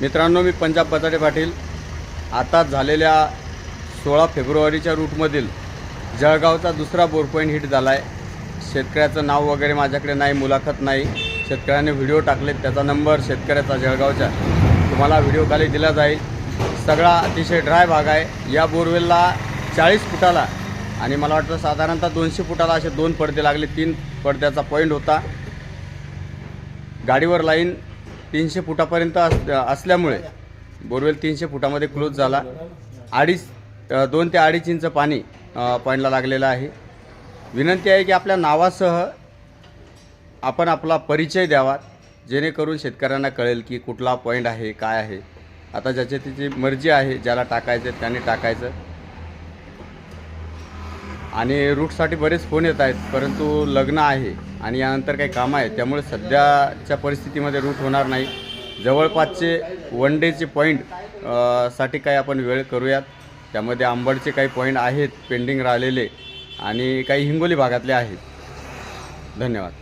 मित्रांनो मी पंजाब बटाटे पाटील. आता झालेल्या सोळा फेब्रुवारीच्या रूटमधील जळगावचा दुसरा बोरपॉईंट हिट झाला आहे शेतकऱ्याचं नाव वगैरे माझ्याकडे नाही मुलाखत नाही. शेतकऱ्याने व्हिडिओ टाकलेत त्याचा नंबर शेतकऱ्याचा जळगावच्या तुम्हाला व्हिडिओ खाली दिला जाईल. सगळा अतिशय ड्राय भाग आहे. या बोरवेलला चाळीस फुटाला आणि मला वाटतं साधारणतः दोनशे फुटाला असे दोन पडदे लागले. तीन पडद्याचा पॉईंट होता. गाडीवर लाईन तीनशे फुटापर्यंत अस असल्यामुळे बोरवेल तीनशे फुटामध्ये क्लोज झाला. अडीच दोन ते अडीच इंच पाणी पॉईंटला लागलेलं आहे. विनंती आहे की आपल्या नावासह आपण आपला परिचय द्यावा जेणेकरून शेतकऱ्यांना कळेल की कुठला पॉईंट आहे काय आहे. आता ज्याची त्याची मर्जी आहे ज्याला टाकायचं त्याने टाकायचं. आणि रूटसाठी बरेच फोन येत आहेत परंतु लग्न आहे आणि यानंतर काही कामं आहेत त्यामुळे सध्याच्या परिस्थितीमध्ये रूट होणार नाही. जवळपासचे वन डेचे पॉईंटसाठी काही आपण वेळ करूयात. त्यामध्ये आंबडचे काही पॉईंट आहेत पेंडिंग राहिलेले आणि काही हिंगोली भागातले आहेत. धन्यवाद.